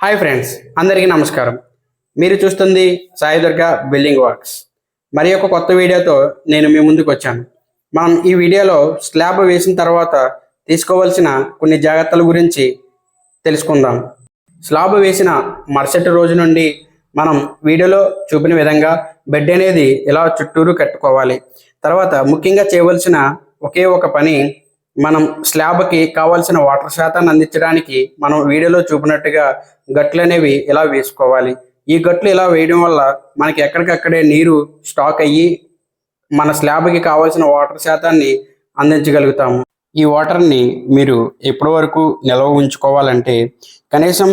Hi friends అందరికీ నమస్కారం. మీరు చూస్తుంది సాయిదుర్గ బిల్డింగ్ వర్క్స్. మరి ఒక కొత్త వీడియోతో నేను మీ ముందుకు వచ్చాను. మనం ఈ వీడియోలో స్లాబ్ వేసిన తర్వాత తీసుకోవాల్సిన కొన్ని జాగ్రత్తల గురించి తెలుసుకుందాం. స్లాబ్ వేసిన మరుసటి రోజు నుండి మనం వీడియోలో చూపిన విధంగా బెడ్ అనేది ఇలా చుట్టూరు కట్టుకోవాలి. తర్వాత ముఖ్యంగా చేయవలసిన ఒకే ఒక పని మనం స్లాబ్కి కావాల్సిన వాటర్ శాతాన్ని అందించడానికి మనం వీడియోలో చూపినట్టుగా గట్లు అనేవి ఇలా వేసుకోవాలి. ఈ గట్లు ఇలా వేయడం వల్ల మనకి ఎక్కడికక్కడే నీరు స్టాక్ అయ్యి మన స్లాబ్కి కావాల్సిన వాటర్ శాతాన్ని అందించగలుగుతాము. ఈ వాటర్ని మీరు ఎప్పటి వరకు నిల్వ ఉంచుకోవాలంటే కనీసం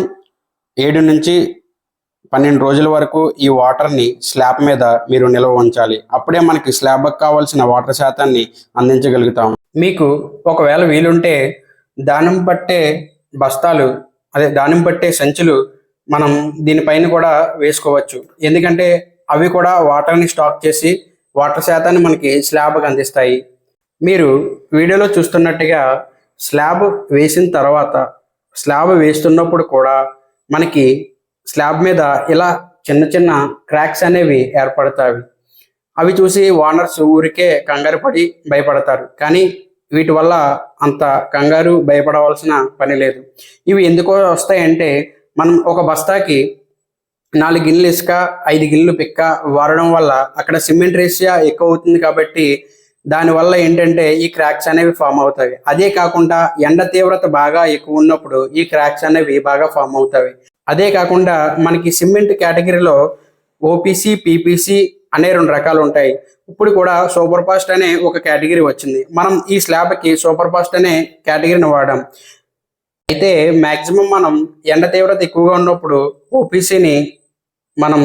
ఏడు నుంచి పన్నెండు రోజుల వరకు ఈ వాటర్ని స్లాబ్ మీద మీరు నిల్వ ఉంచాలి. అప్పుడే మనకి స్లాబ్కి కావాల్సిన వాటర్ శాతాన్ని అందించగలుగుతాం మీకు ఒకవేళ వీలుంటే దానం పట్టే బస్తాలు అదే దానిం పట్టే సంచులు మనం దీనిపైన కూడా వేసుకోవచ్చు. ఎందుకంటే అవి కూడా వాటర్ని స్టాక్ చేసి వాటర్ శాతాన్ని మనకి స్లాబ్కి అందిస్తాయి. మీరు వీడియోలో చూస్తున్నట్టుగా స్లాబ్ వేసిన తర్వాత స్లాబ్ వేస్తున్నప్పుడు కూడా మనకి స్లాబ్ మీద ఇలా చిన్న చిన్న క్రాక్స్ అనేవి ఏర్పడతాయి. అవి చూసి ఓనర్స్ ఊరికే కంగారు పడి భయపడతారు. కానీ వీటి వల్ల అంత కంగారు భయపడవలసిన పని లేదు. ఇవి ఎందుకు వస్తాయంటే మనం ఒక బస్తాకి నాలుగు గిన్నెలు ఇసుక ఐదు గిన్నెలు పిక్క వాడడం వల్ల అక్కడ సిమెంట్ రేషియా ఎక్కువ అవుతుంది కాబట్టి దానివల్ల ఏంటంటే ఈ క్రాక్స్ అనేవి ఫామ్ అవుతాయి. అదే కాకుండా ఎండ తీవ్రత బాగా ఎక్కువ ఉన్నప్పుడు ఈ క్రాక్స్ అనేవి బాగా ఫామ్ అవుతాయి. అదే కాకుండా మనకి సిమెంట్ కేటగిరీలో ఓపీసీ పీపీసీ అనే రెండు రకాలు ఉంటాయి. ఇప్పుడు కూడా సూపర్ ఫాస్ట్ అనే ఒక కేటగిరీ వచ్చింది. మనం ఈ స్లాబ్కి సూపర్ ఫాస్ట్ అనే కేటగిరీని వాడాం. అయితే మ్యాక్సిమం మనం ఎండ తీవ్రత ఎక్కువగా ఉన్నప్పుడు ఓపీసీని మనం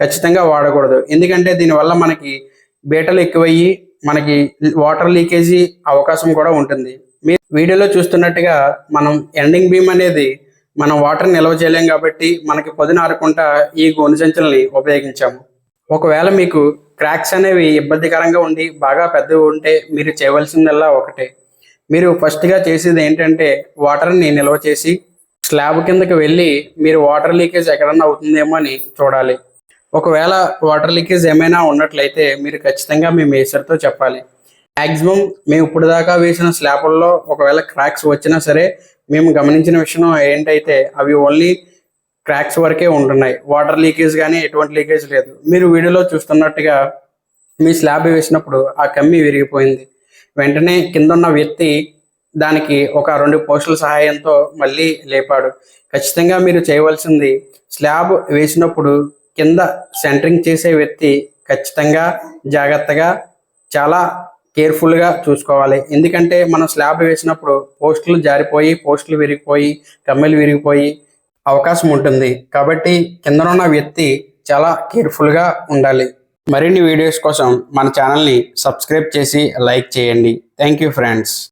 ఖచ్చితంగా వాడకూడదు. ఎందుకంటే దీనివల్ల మనకి బీటలు ఎక్కువయ్యి మనకి వాటర్ లీకేజీ అవకాశం కూడా ఉంటుంది. మీరు వీడియోలో చూస్తున్నట్టుగా మనం ఎండింగ్ బీమ్ అనేది మనం వాటర్ నిల్వ చేయలేం కాబట్టి మనకి పొదిన ఆరకుండా ఈ గోను సంచులని ఉపయోగించాము. ఒకవేళ మీకు క్రాక్స్ అనేవి ఇబ్బందికరంగా ఉండి బాగా పెద్దవి ఉంటే మీరు చేయవలసిందల్లా ఒకటే. మీరు ఫస్ట్గా చేసేది ఏంటంటే వాటర్ని నిల్వ చేసి స్లాబ్ కిందకి వెళ్ళి మీరు వాటర్ లీకేజ్ ఎక్కడన్నా అవుతుందేమో అని చూడాలి. ఒకవేళ వాటర్ లీకేజ్ ఏమైనా ఉన్నట్లయితే మీరు ఖచ్చితంగా మీ మేసర్తో చెప్పాలి. మ్యాక్సిమం మేము ఇప్పుడు దాకా వేసిన స్లాబ్లలో ఒకవేళ క్రాక్స్ వచ్చినా సరే మేము గమనించిన విషయం ఏంటైతే అవి ఓన్లీ క్రాక్స్ వరకే ఉంటున్నాయి. వాటర్ లీకేజ్ కానీ ఎటువంటి లీకేజ్ లేదు. మీరు వీడియోలో చూస్తున్నట్టుగా మీ స్లాబ్ వేసినప్పుడు ఆ కమ్మి విరిగిపోయింది. వెంటనే కింద ఉన్న వ్యక్తి దానికి ఒక రెండు పోస్టుల సహాయంతో మళ్ళీ లేపాడు. ఖచ్చితంగా మీరు చేయవలసింది స్లాబ్ వేసినప్పుడు కింద సెంటరింగ్ చేసే వ్యక్తి ఖచ్చితంగా జాగ్రత్తగా చాలా కేర్ఫుల్గా చూసుకోవాలి. ఎందుకంటే మనం స్లాబ్ వేసినప్పుడు పోస్టులు జారిపోయి పోస్టులు విరిగిపోయి కమ్మెలు విరిగిపోయి అవకాశం ఉంటుంది. కాబట్టి కిందనున్న వ్యక్తి చాలా కేర్ఫుల్గా ఉండాలి. మరిన్ని వీడియోస్ కోసం మన ఛానల్ని సబ్స్క్రైబ్ చేసి లైక్ చేయండి. Thank you friends.